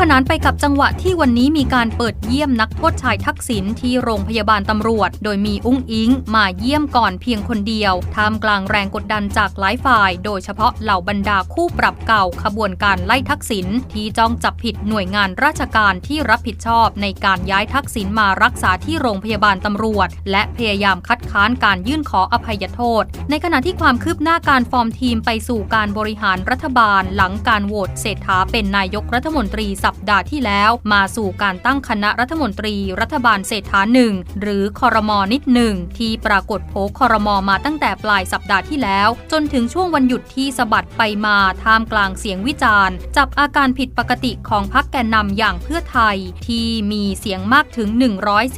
ขนานไปกับจังหวะที่วันนี้มีการเปิดเยี่ยมนักโทษชายทักษิณที่โรงพยาบาลตำรวจ โดยมีอุ้งอิงมาเยี่ยมก่อนเพียงคนเดียว ท่ามกลางแรงกดดันจากหลายฝ่าย โดยเฉพาะเหล่าบรรดาคู่ปรับเก่าขบวนการไล่ทักษิณที่จ้องจับผิดหน่วยงานราชการที่รับผิดชอบในการย้ายทักษิณมารักษาที่โรงพยาบาลตำรวจ และพยายามคัดค้านการยื่นขออภัยโทษ ในขณะที่ความคืบหน้าการฟอร์มทีมไปสู่การบริหารรัฐบาล หลังการโหวตเศรษฐาเป็นนายกรัฐมนตรีสัปดาห์ที่แล้ว มาสู่การตั้งคณะรัฐมนตรีรัฐบาลเศรษฐาหนึ่งหรือคอรมอนิดหนึ่งที่ปรากฏโผคอรมอมาตั้งแต่ปลายสัปดาห์ที่แล้ว จนถึงช่วงวันหยุดที่สะบัดไปมาท่ามกลางเสียงวิจารณ์ จับอาการผิดปกติของพรรคแกนนำอย่างเพื่อไทย ที่มีเสียงมากถึง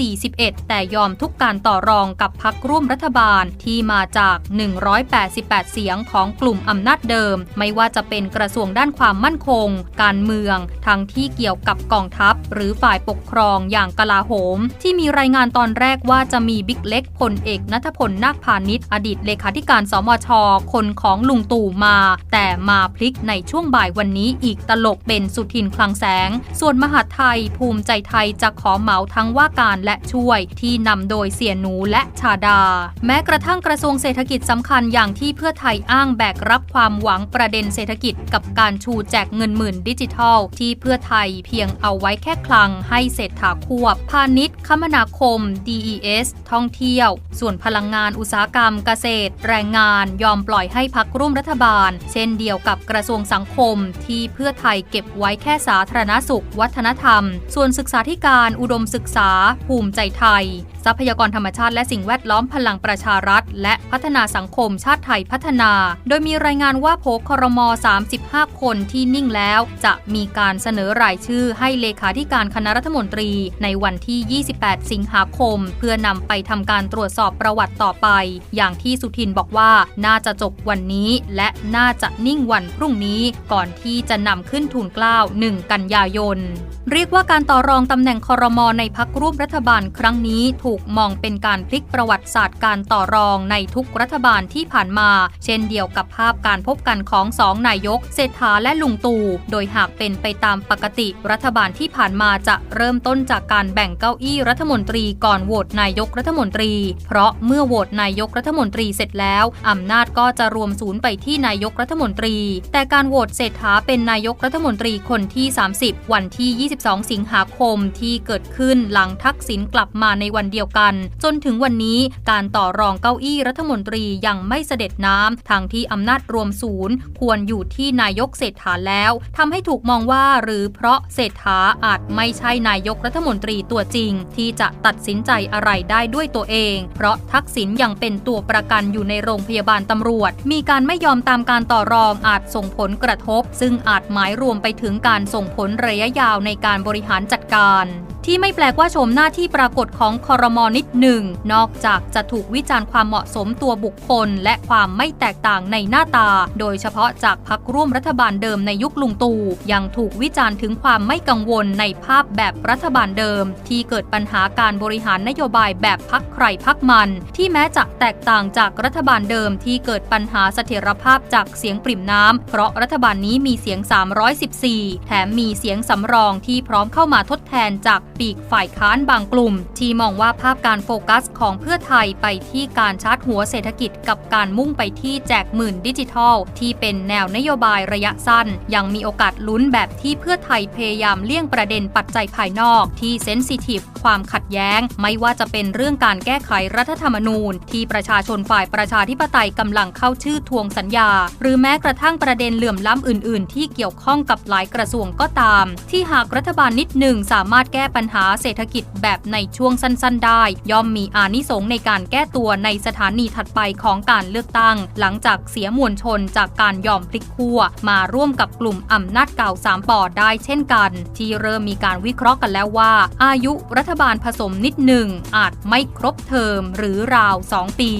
141 แต่ยอมทุกการต่อรองกับพรรคร่วมรัฐบาลที่มาจาก 188 เสียงของกลุ่มอำนาจเดิม ไม่ว่าจะเป็นกระทรวงด้านความมั่นคง การเมืองทั้งที่เกี่ยวกับกองทัพ หรือฝ่ายปกครองอย่างกลาโหม ที่มีรายงานตอนแรกว่าจะมีบิ๊กเล็กพลเอกนัทพลนาคพาณิชย์อดีตเลขาธิการสมช คนของลุงตู่มา แต่มาพลิกในช่วงบ่ายวันนี้อีกตลกเป็นสุทินคลังแสง ส่วนมหาไทยภูมิใจไทยจะขอเหมาทั้งว่าการและช่วย ที่นำโดยเสียหนูและชาดา แม้กระทั่งกระทรวงเศรษฐกิจสำคัญอย่างที่เพื่อไทยอ้างแบกรับความหวังประเด็นเศรษฐกิจกับการชูแจกเงินหมื่นดิจิทัล ที่เพื่อไทยเพียงเอาไว้แค่คลังให้เศรษฐาควบ พาณิชย์ คมนาคม DES ท่องเที่ยว ส่วนพลังงานอุตสาหกรรมเกษตร แรงงานยอมปล่อยให้พักร่วมรัฐบาล เช่นเดียวกับกระทรวงสังคม ที่เพื่อไทยเก็บไว้แค่สาธารณสุข วัฒนธรรม ส่วนศึกษาธิการอุดมศึกษา ภูมิใจไทย ทรัพยากรธรรมชาติและสิ่งแวดล้อมพลังประชารัฐ และพัฒนาสังคมชาติไทยพัฒนา โดยมีรายงานว่าโผครม 35 คนที่นิ่งแล้ว จะมีการเสนอรายชื่อให้เลขาธิการคณะรัฐมนตรีในวันที่ 28 สิงหาคม เพื่อนำไปทำการตรวจสอบประวัติต่อไป อย่างที่สุทินบอกว่าน่าจะจบวันนี้ และน่าจะนิ่งวันพรุ่งนี้ ก่อนที่จะนำขึ้นทุนกล้าว1กันยายนเรียกว่าการต่อรองตำแหน่งคอรมอในพักร่วมรัฐบาลครั้งนี้ถูกมองเป็นการพลิกประวัติศาสตร์การต่อรองในทุกรัฐบาลที่ผ่านมา เช่นเดียวกับภาพการพบกันของสองนายกเศรษฐาและลุงตู่โดยหากเป็นไปตามปกติ รัฐบาลที่ผ่านมาจะเริ่มต้นจากการแบ่งเก้าอี้รัฐมนตรีก่อนโหวตนายกรัฐมนตรี เพราะเมื่อโหวตนายกรัฐมนตรีเสร็จแล้วอำนาจก็จะรวมศูนย์ไปที่นายกรัฐมนตรี แต่การโหวตเศรษฐาเป็นนายกรัฐมนตรีคนที่ 30 วันที่ 22 สิงหาคมที่เกิดขึ้นหลังทักษิณกลับมาในวันเดียวกัน จนถึงวันนี้การต่อรองเก้าอี้รัฐมนตรียังไม่เสด็จน้ำทางที่อำนาจรวมศูนย์ ควรอยู่ที่นายกเศรษฐาแล้วทำให้ถูกมองว่าหรือเพราะเศรษฐาอาจไม่ใช่นายกรัฐมนตรีตัวจริง ที่จะตัดสินใจอะไรได้ด้วยตัวเอง เพราะทักษิณยังเป็นตัวประกันอยู่ในโรงพยาบาลตำรวจ มีการไม่ยอมตามการต่อรองอาจส่งผลกระทบ ซึ่งอาจหมายรวมไปถึงการส่งผลระยะยาวในการบริหารจัดการ ที่ไม่แปลกว่าโฉมหน้าที่ปรากฏของคอรมอนิดหนึ่ง นอกจากจะถูกวิจารณ์ความเหมาะสมตัวบุคคล และความไม่แตกต่างในหน้าตา โดยเฉพาะจากพักร่วมรัฐบาลเดิมในยุคลุงตู่ยังถูกวิจารณ์ถึงความไม่กังวลในภาพแบบรัฐบาลเดิม ที่เกิดปัญหาการบริหารนโยบายแบบพักใครพักมัน ที่แม้จะแตกต่างจากรัฐบาลเดิมที่เกิดปัญหาเสถียรภาพจากเสียงปริ่มน้ำเพราะรัฐบาลนี้มีเสียง 314 แถมมีเสียงสำรองที่พร้อมเข้ามาทดแทนจากปีกฝ่ายค้านบางกลุ่ม ที่มองว่าภาพการโฟกัสของเพื่อไทยไปที่การชัด หัวเศรษฐกิจกับการมุ่งไปที่แจกหมื่นดิจิทัล ที่เป็นแนวนโยบายระยะสั้น ยังมีโอกาสลุ้นแบบที่เพื่อไทยพยายามเลี่ยงประเด็นปัจจัยภายนอกที่เซนซิทีฟความขัดแย้ง ไม่ว่าจะเป็นเรื่องการแก้ไขรัฐธรรมนูญ ที่ประชาชนฝ่ายประชาธิปไตยกำลังเข้าชื่อทวงสัญญา หรือแม้กระทั่งประเด็นเหลื่อมล้ำอื่น ๆ ที่เกี่ยวข้องกับหลายกระทรวงก็ตาม ที่หากรัฐบาลนิดหนึ่งสามารถแก้ปัญหาเศรษฐกิจแบบในช่วงสั้น ๆ ได้ ย่อมมีอานิสงส์ในการแก้ตัวในสถานถัดไปของการเลือกตั้ง หลังจากเสียมวลชนจากการยอมพลิกขั้วมาร่วมกับกลุ่มอำนาจเก่าสามปอได้เช่นกัน ที่เริ่มมีการวิเคราะห์กันแล้วว่า อายุรัฐบาลผสมนิดหนึ่งอาจไม่ครบเทอมหรือราว 2 ปี